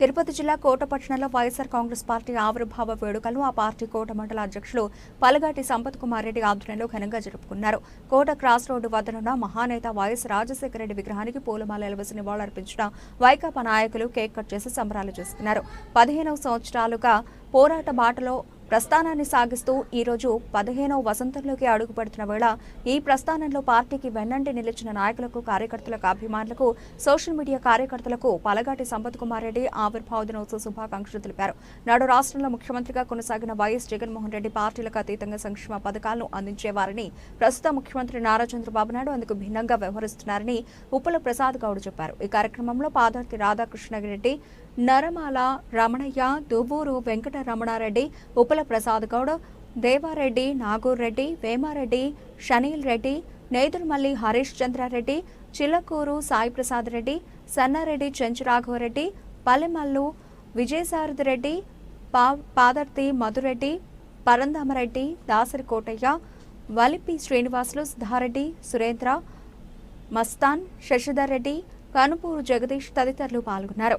తిరుపతి జిల్లా కోట పట్టణంలో వైఎస్ఆర్ కాంగ్రెస్ పార్టీ ఆవిర్భావ వేడుకలను ఆ పార్టీ కోట మండల అధ్యక్షులు పలగాటి సంపత్ కుమార్ రెడ్డి ఆధ్వర్యంలో ఘనంగా జరుపుకున్నారు. కోట క్రాస్ రోడ్డు వద్దనున్న మహానేత వైఎస్ రాజశేఖర రెడ్డి విగ్రహానికి పూలమాల వేసి నివాళులర్పించిన వైకాపా నాయకులు కేక్ కట్ చేసి సంబరాలు చేసుకున్నారు. పదిహేనవ సంవత్సరాలుగా పోరాట బాటలో ప్రస్థానాన్ని సాగిస్తూ ఈ రోజు పదిహేనవ వసంతంలోకి అడుగుపెడుతున్న వేళ ఈ ప్రస్థానంలో పార్టీకి వెన్నంటి నిలిచిన నాయకులకు కార్యకర్తలకు అభిమానులకు సోషల్ మీడియా కార్యకర్తలకు పలగాటి సంపత్ కుమార్ రెడ్డి ఆవిర్భావ దినోత్సవ శుభాకాంక్షలు తెలిపారు. నాడు రాష్ట్రంలో ముఖ్యమంత్రిగా కొనసాగిన వైఎస్ జగన్మోహన్ రెడ్డి పార్టీలకు అతీతంగా సంక్షేమ పథకాలను అందించేవారని ప్రస్తుత ముఖ్యమంత్రి నారా చంద్రబాబు నాయుడు అందుకు భిన్నంగా వ్యవహరిస్తున్నారని ఉప్పల ప్రసాద్ గౌడ్ చెప్పారు. ఈ కార్యక్రమంలో పాదార్తి రాధాకృష్ణరెడ్డి నరమాల రమణయ్య దువ్వూరు వెంకట రమణారెడ్డి ప్రసాద్ గౌడ్ దేవారెడ్డి నాగూర్ రెడ్డి వేమారెడ్డి షనీల్ రెడ్డి నేదురుమల్లి హరీష్ చంద్రారెడ్డి చిలకూరు సాయి ప్రసాద్ రెడ్డి సన్నారెడ్డి చెంచురాఘవరెడ్డి పల్లెమల్లు విజయసారథి రెడ్డి పా పాదర్తి మధురెడ్డి పరంధామరెడ్డి దాసరి కోటయ్య వలిపి శ్రీనివాసులు సుధారెడ్డి సురేంద్ర మస్తాన్ శశిధర్ రెడ్డి కనుపూరు జగదీష్ తదితరులు పాల్గొన్నారు.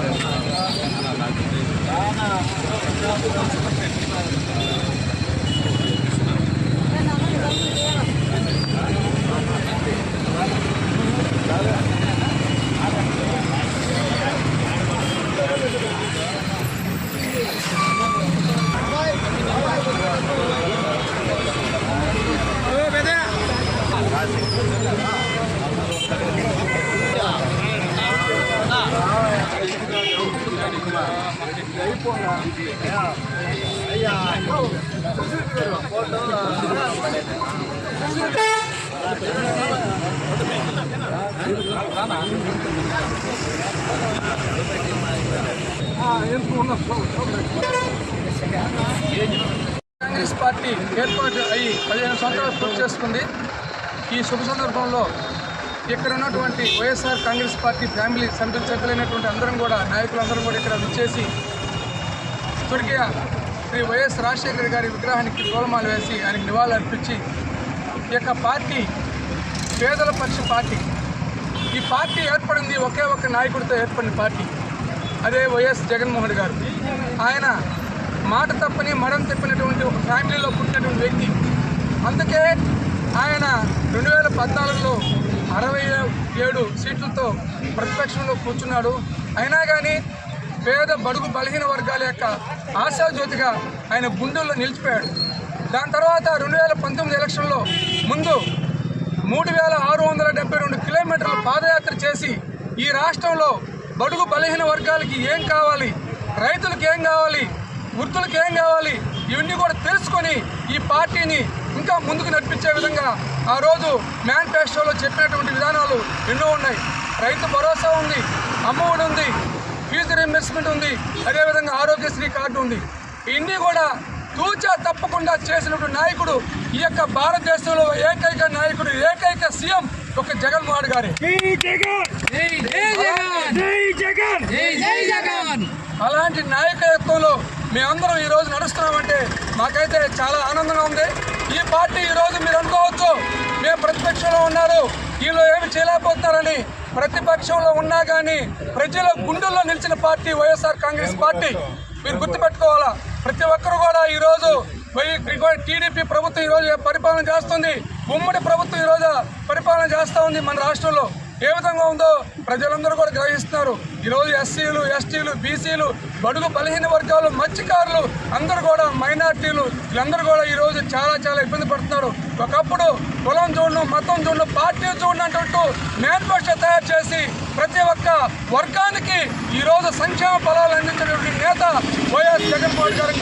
Thank you. కాంగ్రెస్ పార్టీ ఏర్పాటు అయ్యి పదిహేను సంవత్సరాలు పూర్తి చేసుకుంది. ఈ శుభ సందర్భంలో ఇక్కడ ఉన్నటువంటి వైఎస్ఆర్ కాంగ్రెస్ పార్టీ ఫ్యామిలీ సభ్యుల సభ్యులైనటువంటి అందరం కూడా నాయకులందరం కూడా ఇక్కడ విచ్చేసి స్వర్గీయ శ్రీ వైఎస్ రాజశేఖర్ గారి విగ్రహానికి పూలమాల వేసి ఆయనకు నివాళులర్పించి ఈ యొక్క పార్టీ పేదల పక్ష పార్టీ. ఈ పార్టీ ఏర్పడింది ఒకే ఒక నాయకుడితో ఏర్పడిన పార్టీ. అదే వైఎస్ జగన్మోహన్ గారు. ఆయన మాట తప్పని మడం తప్పినటువంటి ఒక ఫ్యామిలీలో పుట్టినటువంటి వ్యక్తి. అందుకే ఆయన రెండు వేల పద్నాలుగులో అరవై ఏడు సీట్లతో ప్రతిపక్షంలో కూర్చున్నాడు. అయినా కానీ పేద బడుగు బలహీన వర్గాల యొక్క ఆశాజ్యోతిగా ఆయన గుండెల్లో నిలిచిపోయాడు. దాని తర్వాత రెండు వేల పంతొమ్మిది ఎలక్షన్లో ముందు మూడు వేల ఆరు వందల డెబ్బై రెండు కిలోమీటర్ల పాదయాత్ర చేసి ఈ రాష్ట్రంలో బడుగు బలహీన వర్గాలకి ఏం కావాలి రైతులకు ఏం కావాలి వృత్తులకు ఏం కావాలి ఇవన్నీ కూడా తెలుసుకొని ఈ పార్టీని ఇంకా ముందుకు నడిపించే విధంగా ఆ రోజు మేనిఫెస్టోలో చెప్పినటువంటి విధానాలు ఎన్నో ఉన్నాయి. రైతు భరోసా ఉంది అమ్మఒడి ఉంది ఫీజు రీంబర్స్మెంట్ ఉంది. అదేవిధంగా ఆరోగ్యశ్రీ కార్డు ఉంది. ఇవన్నీ కూడా తూచా తప్పకుండా చేసినటువంటి నాయకుడు ఈ యొక్క భారతదేశంలో ఏకైక నాయకుడు ఏకైక సీఎం ఒక జగన్మోహన్ గారి. అలాంటి నాయకత్వంలో మేమందరం ఈ రోజు నడుస్తున్నామంటే మాకైతే చాలా ఆనందంగా ఉంది. ఈ పార్టీ ఈ రోజు మీరు అనుకోవచ్చు మేము ప్రతిపక్షంలో ఉన్నారు. వీళ్ళు ఏమి చేయలేకపోతున్నారని ప్రతిపక్షంలో ఉన్నా కానీ ప్రజల గుండెల్లో నిలిచిన పార్టీ వైఎస్ఆర్ కాంగ్రెస్ పార్టీ. మీరు గుర్తుపెట్టుకోవాలా? ప్రతి ఒక్కరు కూడా ఈ రోజు టీడీపీ ప్రభుత్వం ఈ రోజు పరిపాలన చేస్తుంది. ఉమ్మడి ప్రభుత్వం ఈ రోజు పరిపాలన చేస్తూ ఉంది మన రాష్ట్రంలో. ఏ విధంగా ఉందో ప్రజలందరూ కూడా గ్రహిస్తున్నారు. ఈరోజు ఎస్సీలు ఎస్టీలు బీసీలు బడుగు బలహీన వర్గాలు మత్స్యకారులు అందరూ కూడా మైనార్టీలు వీళ్ళందరూ కూడా ఈరోజు చాలా చాలా ఇబ్బంది పడుతున్నారు. ఒకప్పుడు కులం చూడడం మతం చూడడం పార్టీ చూడడం అంటూ మేనిఫెస్టో తయారు చేసి ప్రతి ఒక్క వర్గానికి ఈరోజు సంక్షేమ ఫలాలు అందించినటువంటి నేత వైఎస్ జగన్మోహన్ గారు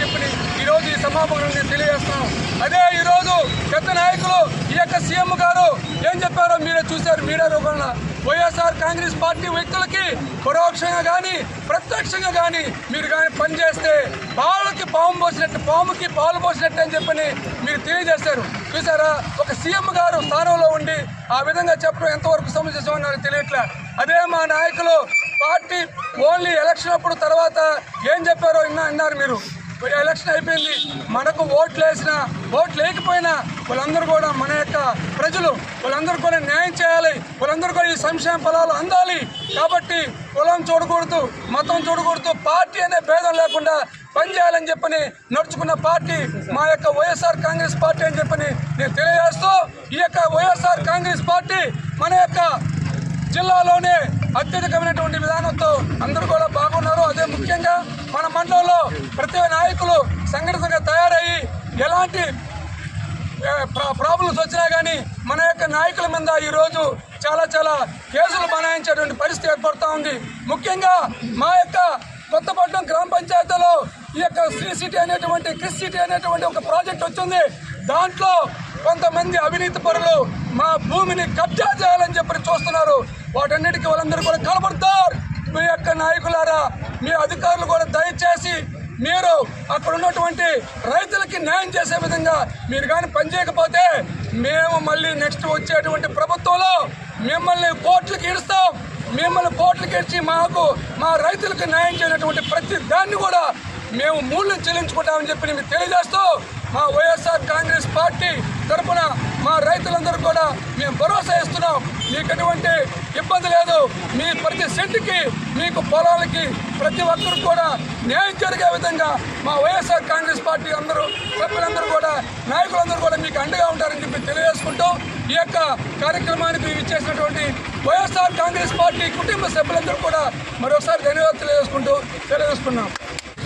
అని నేను అదే ఈరోజు పెద్ద నాయకులు ఈ యొక్క సీఎం గారు ఏం చెప్పారో మీరే చూశారు మీడియా రూపంలో. వైఎస్ఆర్ కాంగ్రెస్ పార్టీ వ్యక్తులకి పరోక్షంగా కానీ ప్రత్యక్షంగా కానీ మీరు కానీ పనిచేస్తే పాలకి పాము పోసినట్టు పాముకి పాలు పోసినట్టు అని చెప్పని మీరు తెలియజేశారు. చూసారా ఒక సీఎం గారు స్థానంలో ఉండి ఆ విధంగా చెప్పడం ఎంతవరకు సమంజసం నాకు తెలియట్లే. అదే మా నాయకులు పార్టీ ఓన్లీ ఎలక్షన్ అప్పుడు తర్వాత ఏం చెప్పారో విన్నా అన్నారు మీరు. ఎలక్షన్ అయిపోయింది. మనకు ఓట్లు వేసినా ఓట్లు లేకపోయినా వాళ్ళందరూ కూడా మన యొక్క ప్రజలు వాళ్ళందరూ కూడా న్యాయం చేయాలి. వాళ్ళందరూ కూడా ఈ సంక్షేమ ఫలాలు అందాలి. కాబట్టి కులం చూడకూడదు మతం చూడకూడదు పార్టీ అనే భేదం లేకుండా పనిచేయాలని చెప్పని నడుచుకున్న పార్టీ మా యొక్క వైఎస్ఆర్ కాంగ్రెస్ పార్టీ అని చెప్పని నేను తెలియజేస్తూ ఈ యొక్క వైఎస్ఆర్ కాంగ్రెస్ పార్టీ మన యొక్క జిల్లాలోనే అత్యధికమైనటువంటి విధానంతో అందరూ కూడా బాగున్నారు. అదే ముఖ్యంగా మన మండలంలో ప్రతి సంఘటితంగా తయారయ్యి ఎలాంటి ప్రా- ప్రాబ్లమ్స్ వచ్చినా కానీ మన యొక్క నాయకుల మీద ఈరోజు చాలా చాలా కేసులు బనాయించేటువంటి పరిస్థితి ఏర్పడుతూ ఉంది. ముఖ్యంగా మా యొక్క కొత్తపట్నం గ్రామ పంచాయతీలో ఈ యొక్క శ్రీ సిటీ అనేటువంటి క్రిస్ సిటీ అనేటువంటి ఒక ప్రాజెక్ట్ వచ్చింది. దాంట్లో కొంతమంది అవినీతి పరులు మా భూమిని కబ్జా చేయాలని చెప్పి చూస్తున్నారు. వాటన్నిటికీ వాళ్ళందరూ కూడా కనబడతారు. మీ యొక్క నాయకులారా మీ అధికారులు కూడా దయచేసి మీరు అక్కడ ఉన్నటువంటి రైతులకి న్యాయం చేసే విధంగా మీరు కానీ పనిచేయకపోతే మేము మళ్ళీ నెక్స్ట్ వచ్చేటువంటి ప్రభుత్వంలో మిమ్మల్ని కోర్టులకు ఇడుస్తాం మిమ్మల్ని కోర్టులకు ఇచ్చి మాకు మా రైతులకు న్యాయం చేయనటువంటి ప్రతి దాన్ని కూడా మేము మూల్యం చెల్లించుకుంటామని చెప్పి మీకు తెలియజేస్తూ మా వైఎస్ఆర్ కాంగ్రెస్ పార్టీ తరఫున మా రైతులందరూ కూడా మేము భరోసా ఇస్తున్నాం. మీకు ఎటువంటి ఇబ్బంది లేదు. మీ ప్రతి సెంటుకి మీకు పొలాలకి ప్రతి ఒక్కరు కూడా న్యాయం జరిగే విధంగా మా వైఎస్ఆర్ కాంగ్రెస్ పార్టీ అందరూ సభ్యులందరూ కూడా నాయకులందరూ కూడా మీకు అండగా ఉంటారని చెప్పి తెలియజేసుకుంటూ ఈ యొక్క కార్యక్రమానికి ఇచ్చేసినటువంటి వైఎస్ఆర్ కాంగ్రెస్ పార్టీ కుటుంబ సభ్యులందరూ కూడా మరోసారి ధన్యవాదాలు తెలియజేసుకుంటూ తెలియజేసుకున్నాం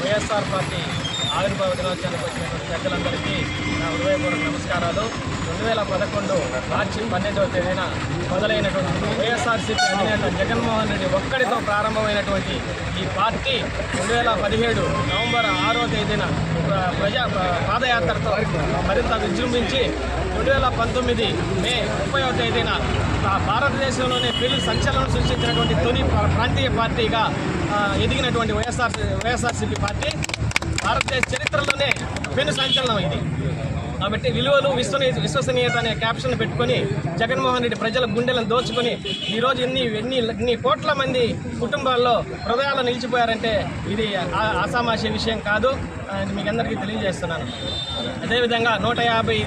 వైఎస్ఆర్ పార్టీ ఆవిర్భావ దినోత్సవానికి వచ్చినటువంటి పెద్దలందరికీ నా హృదయపూర్వక నమస్కారాలు. రెండు వేల పదకొండు మార్చి పన్నెండవ తేదీన మొదలైనటువంటి వైఎస్ఆర్సీపీ అధినేత జగన్మోహన్ రెడ్డి ఒక్కడితో ప్రారంభమైనటువంటి ఈ పార్టీ రెండు వేల పదిహేడు నవంబర్ ఆరో తేదీన ప్ర- ప్రజా పాదయాత్రతో మరింత విజృంభించి రెండు వేల పంతొమ్మిది మే ముప్పైవ తేదీన భారతదేశంలోనే పెళ్ళి సంచలనం సృష్టించినటువంటి తొలి ప్రాంతీయ పార్టీగా ఎదిగినటువంటి వైఎస్ఆర్ వైఎస్ఆర్సీపీ పార్టీ భారతదేశ చరిత్రలోనే పెను సంచలనం ఇది కాబట్టి విలువలు విశ్వనీ విశ్వసనీయత అనే క్యాప్షన్ పెట్టుకొని జగన్మోహన్ రెడ్డి ప్రజల గుండెలను దోచుకొని ఈరోజు ఎన్ని ఎన్ని ఎన్ని కోట్ల మంది కుటుంబాల్లో హృదయాలు నిలిచిపోయారంటే ఇది ఆ- ఆసామాషి విషయం కాదు. అని మీకు అందరికీ తెలియజేస్తున్నాను. అదేవిధంగా నూట యాభై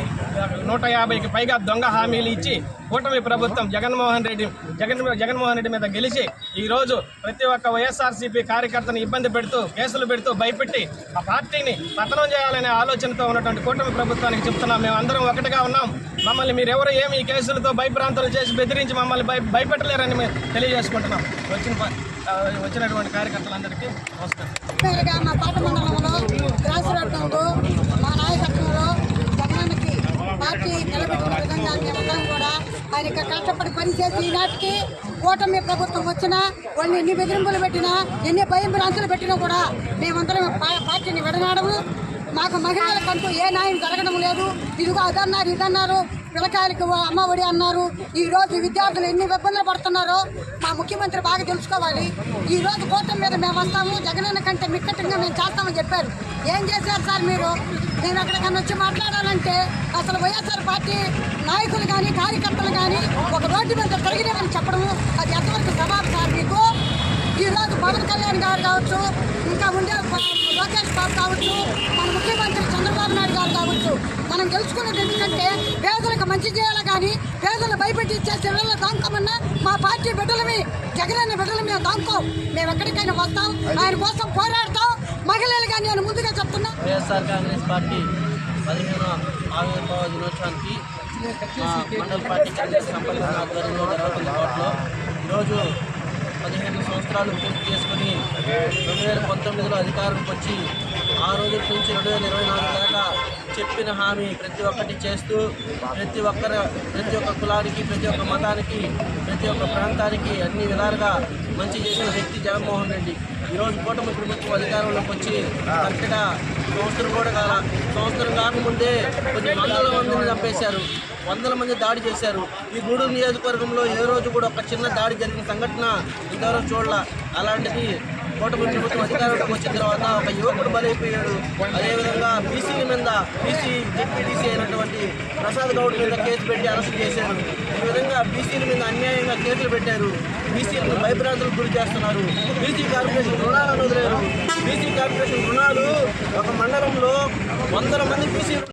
నూట యాభైకి పైగా దొంగ హామీలు ఇచ్చి కూటమి ప్రభుత్వం జగన్మోహన్ రెడ్డి జగన్ జగన్మోహన్ రెడ్డి మీద గెలిచి ఈ రోజు ప్రతి ఒక్క వైఎస్ఆర్సీపీ కార్యకర్తను ఇబ్బంది పెడుతూ కేసులు పెడుతూ భయపెట్టి ఆ పార్టీని పతనం చేయాలనే ఆలోచనతో ఉన్నటువంటి కూటమి ప్రభుత్వానికి చెప్తున్నాం. మేము అందరం ఒకటిగా ఉన్నాం. మమ్మల్ని మీరు ఎవరు ఏమి ఈ కేసులతో భయప్రాంతాలు చేసి బెదిరించి మమ్మల్ని భయ భయపెట్టలేరని మేము తెలియజేసుకుంటున్నాం. వచ్చిన వచ్చినటువంటి కార్యకర్తలందరికీ నమస్కారం. మా పాట మండలంలో మా నాయకత్వంలో జగనానికి పార్టీ నిలబెట్టిన విధంగా ఆయన కష్టపడి పనిచేసి ఈనాటికి కూటమి ప్రభుత్వం వచ్చినా వాళ్ళు ఎన్ని బెదిరింపులు పెట్టినా ఎన్ని భయం భ్రాంతులు పెట్టినా కూడా మేమందరం పార్టీని విడనాడము. మాకు మహిళలకంటూ ఏ న్యాయం జరగడం లేదు. ఇదిగో అదన్నారు ఇదన్నారు పిల్లకాయలకు అమ్మ ఒడి అన్నారు. ఈ రోజు విద్యార్థులు ఎన్ని ఇబ్బందులు పడుతున్నారో మా ముఖ్యమంత్రి బాగా తెలుసుకోవాలి. ఈ రోజు కూటమి మీద మేము వస్తాము జగనన్న కంటే మిక్కటంగా మేము చేస్తామని చెప్పారు. ఏం చేశారు సార్ మీరు? నేను అక్కడికన్నా వచ్చి మాట్లాడాలంటే అసలు వైఎస్ఆర్ పార్టీ నాయకులు కానీ కార్యకర్తలు కానీ ఒక రోడ్డు మీద తొలగినామని చెప్పడము అది ఎంతవరకు సవాల్ సార్ మీకు? ఈ రోజు పవన్ కళ్యాణ్ గారు కావచ్చు ఇంకా ఉండే లోకేష్ బాబు కావచ్చు మన ముఖ్యమంత్రి చంద్రబాబు నాయుడు గారు కావచ్చు మనం గెలుచుకున్నది ఎందుకంటే పేదలకు మంచి చేయాలి కానీ పేదలు భయపెట్టి ఇచ్చేసి వీళ్ళ దాంకోమన్నా మా పార్టీ బిడ్డలమే జగన్ అనే బిడ్డలు మేము దాంకోం మేము ఎక్కడికైనా వస్తాం ఆయన కోసం పోరాడతాం. మహిళలు కానీ నేను ముందుగా చెప్తున్నా? వైఎస్ఆర్ కాంగ్రెస్ పార్టీ పదిహేను ఆవిర్భావ దినోత్సవానికి మండల పార్టీ కాంగ్రెస్ సంపద ఆధ్వర్యంలో జరుగుతున్న కోర్టులో ఈరోజు పదిహేను సంవత్సరాలు పూర్తి చేసుకుని రెండు వేల పంతొమ్మిదిలో అధికారంకి వచ్చి ఆ రోజు నుంచి రెండు వేల ఇరవై నాలుగు దాకా చెప్పిన హామీ ప్రతి ఒక్కటి చేస్తూ ప్రతి ఒక్కరు ప్రతి ఒక్క కులానికి ప్రతి ఒక్క మతానికి ప్రతి ఒక్క ప్రాంతానికి అన్ని విధాలుగా మంచి చేసిన వ్యక్తి జగన్మోహన్ రెడ్డి. ఈరోజు కూటమి ప్రభుత్వం అధికారంలోకి వచ్చి కరెక్ట్గా సంవత్సరం కూడా కాల సంవత్సరం కాకముందే కొన్ని వందల మందిని చంపేశారు. వందల మంది దాడి చేశారు. ఈ గూడూరు నియోజకవర్గంలో ఏ రోజు కూడా ఒక చిన్న దాడి జరిగిన సంఘటన ఇంతవరకు చూడాల. అలాంటిది కూటమి ప్రభుత్వం అధికారంలోకి వచ్చిన తర్వాత ఒక యువకుడు బలైపోయాడు. అదేవిధంగా బీసీల మీద బీసీ జెడ్పీటీసీ అయినటువంటి ప్రసాద్ గౌడ్ మీద కేసు పెట్టి అరెస్ట్ చేశారు. ఈ విధంగా బీసీల మీద అన్యాయంగా కేసులు పెట్టారు. బీసీలను భయభ్రాంతులకు గురి చేస్తున్నారు. బీసీ కార్పొరేషన్ రుణాలను వదిలేరు. బీసీ కార్పొరేషన్ రుణాలు ఒక మండలంలో వందల మంది బీసీ